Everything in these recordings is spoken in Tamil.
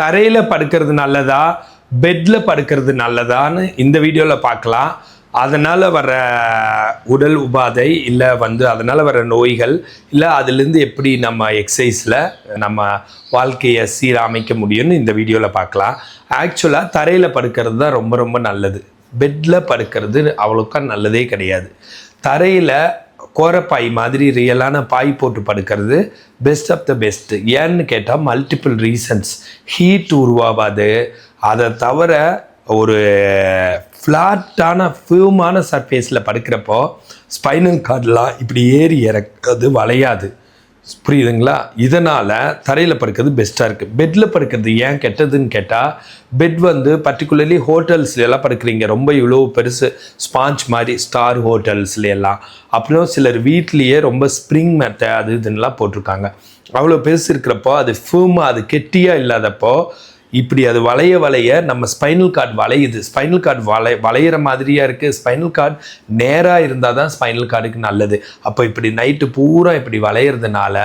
தரையில் படுக்கிறது நல்லதா? பெட்டில் படுக்கிறது நல்லதான்னு இந்த வீடியோவில் பார்க்கலாம். அதனால் வர உடல் உபாதை இல்லை வந்து அதனால் வர நோய்கள் இல்லை அதுலேருந்து எப்படி நம்ம எக்ஸசைஸில் நம்ம வாழ்க்கையை சீரமைக்க முடியும்னு இந்த வீடியோவில் பார்க்கலாம். ஆக்சுவலாக தரையில் படுக்கிறது தான் ரொம்ப ரொம்ப நல்லது. பெட்டில் படுக்கிறது அவ்வளோக்கா நல்லதே கிடையாது. தரையில் கோரப்பாய் மாதிரி ரியலான பாய் போட்டு படுக்கிறது பெஸ்ட் ஆஃப் த பெஸ்ட்டு ஏன்னு கேட்டால் மல்டிபிள் ரீசன்ஸ் ஹீட் உருவாகாது அதை தவிர ஒரு ஃப்ளாட்டான ஃபியூமான சர்ஃபேஸில் படுக்கிறப்போ ஸ்பைனல் கார்டெலாம் இப்படி ஏறி இறக்குறது வளையாது. புரியுதுங்களா? இதனால் தரையில் படுக்கிறது பெஸ்ட்டாக இருக்குது பெட்டில் படுக்கிறது ஏன் கெட்டதுன்னு கேட்டால் பெட் வந்து பர்டிகுலர்லி ஹோட்டல்ஸ்ல எல்லாம் படுக்கிறீங்க. ரொம்ப இவ்வளோ பெருசு ஸ்பாஞ்ச் மாதிரி ஸ்டார் ஹோட்டல்ஸ்ல எல்லாம். அப்புறம் சிலர் வீட்லேயே ரொம்ப ஸ்ப்ரிங் மெத்தை அது இதுன்னெலாம் போட்டிருக்காங்க. அவ்வளோ பெருசு இருக்கிறப்போ அது ஃபூமாக அது கெட்டியாக இல்லாதப்போ இப்படி அது வளைய வளைய நம்ம ஸ்பைனல் கார்டு வளையுது. ஸ்பைனல் கார்டு வளை வளையிற மாதிரியாக இருக்குது ஸ்பைனல் கார்டு நேராக இருந்தால் தான் ஸ்பைனல் கார்டுக்கு நல்லது. அப்போ இப்படி நைட்டு பூரா இப்படி வளையிறதுனால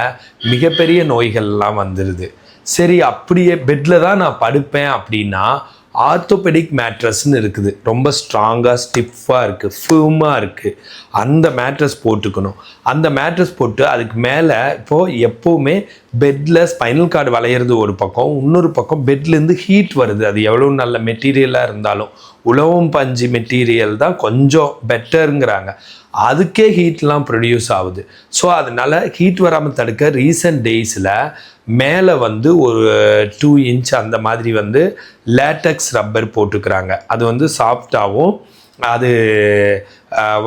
மிகப்பெரிய நோய்கள்லாம் வந்துடுது சரி அப்படியே பெட்டில் தான் நான் படுப்பேன் அப்படின்னா ஆர்த்தோபெடிக் மேட்ரஸ்ன்னு இருக்குது. ரொம்ப ஸ்ட்ராங்காக ஸ்டிஃபாக இருக்குது ஃபூமாக இருக்குது அந்த மேட்ரஸ் போட்டுக்கணும். அந்த மேட்ரஸ் போட்டு அதுக்கு மேலே இப்போது எப்போவுமே பெட்டில் ஸ்பைனல் கார்டு வளையிறது ஒரு பக்கம் இன்னொரு பக்கம் பெட்லேருந்து ஹீட் வருது. அது எவ்வளோ நல்ல மெட்டீரியலாக இருந்தாலும். உலகம் பஞ்சு மெட்டீரியல் தான் கொஞ்சம் பெட்டருங்கிறாங்க அதுக்கே ஹீட்லாம் ப்ரொடியூஸ் ஆகுது. ஸோ அதனால் ஹீட் வராமல் தடுக்க ரீசன்ட் டேஸில் மேலே வந்து ஒரு டூ இன்ச் அந்த மாதிரி வந்து லேட்டக்ஸ் ரப்பர் போட்டுக்கிறாங்க. அது வந்து சாஃப்டாகவும் அது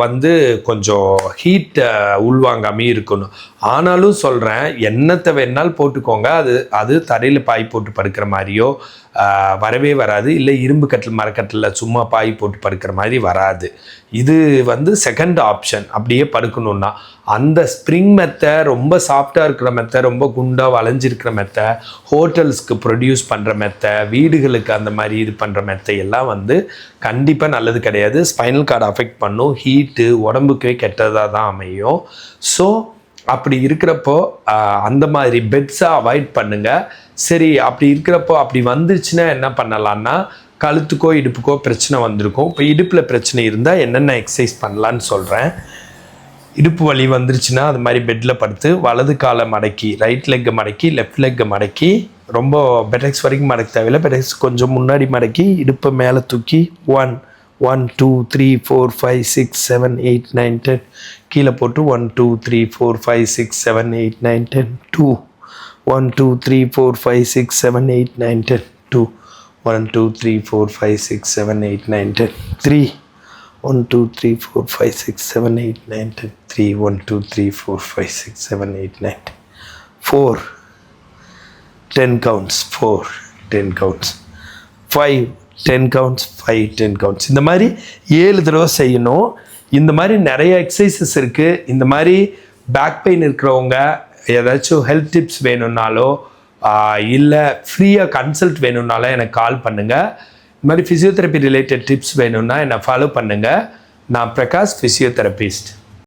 வந்து கொஞ்சம் ஹீட்டை உள்வாங்காமே இருக்கணும். ஆனாலும் சொல்கிறேன் என்னத்தை வேணாலும் போட்டுக்கோங்க. அது அது தரையில் பாய் போட்டு படுக்கிற மாதிரியோ வரவே வராது. இல்லை இரும்பு கட்டில் மரக்கட்டில் சும்மா பாய் போட்டு படுக்கிற மாதிரி வராது. இது வந்து செகண்ட் ஆப்ஷன் அப்படியே படுக்கணுன்னா அந்த ஸ்ப்ரிங் மெத்தை ரொம்ப சாஃப்டாக இருக்கிற மெத்தை ரொம்ப குண்டாக வளைஞ்சிருக்கிற மெத்தை ஹோட்டல்ஸ்க்கு ப்ரொடியூஸ் பண்ணுற மெத்தை வீடுகளுக்கு அந்த மாதிரி இது பண்ணுற மெத்தை எல்லாம் வந்து கண்டிப்பாக நல்லது கிடையாது. ஸ்பைனல் கார்டு அஃபெக்ட் பண்ணும். ஹீட்டு உடம்புக்கே கெட்டதாக தான் அமையும். ஸோ அப்படி இருக்கிறப்போ அந்த மாதிரி பெட்ஸை அவாய்ட் பண்ணுங்கள் சரி அப்படி இருக்கிறப்போ அப்படி வந்துருச்சுன்னா என்ன பண்ணலான்னா கழுத்துக்கோ இடுப்புக்கோ பிரச்சனை வந்திருக்கும். இப்போ இடுப்பில் பிரச்சனை இருந்தால் என்னென்ன எக்ஸசைஸ் பண்ணலான்னு சொல்கிறேன் இடுப்பு வலி வந்துருச்சுன்னா அது மாதிரி பெட்டில் படுத்து வலது காலை மடக்கி ரைட் லெக்கை மடக்கி லெஃப்ட் லெக்கை மடக்கி ரொம்ப பெட்டெக்ஸ் வரைக்கும் மடக்க தேவையில்லை. பெட்டெக்ஸ் கொஞ்சம் முன்னாடி மடக்கி இடுப்பை மேலே தூக்கி one one two three four five six seven eight nine ten கீழே போட்டு one two three four five six seven eight nine ten two one two three four five six seven eight nine ten two one two three four five six seven eight nine ten three one two three four five six seven eight nine ten three one two three four five six seven eight nine four ten counts four ten counts five ten counts five ten counts இந்த மாதிரி ஏழு தடவை செய்யணும். இந்த மாதிரி நிறைய எக்ஸசைசஸ் இருக்குது இந்த மாதிரி பேக் பெயின் இருக்கிறவங்க ஏதாச்சும் ஹெல்த் டிப்ஸ் வேணும்னாலோ இல்லை ஃப்ரீயாக கன்சல்ட் வேணும்னாலோ எனக்கு கால் பண்ணுங்கள் இந்த மாதிரி ஃபிசியோதெரப்பி ரிலேட்டட் டிப்ஸ் வேணும்னா என்னை ஃபாலோ பண்ணுங்கள் நான் பிரகாஷ் ஃபிசியோதெரபிஸ்ட்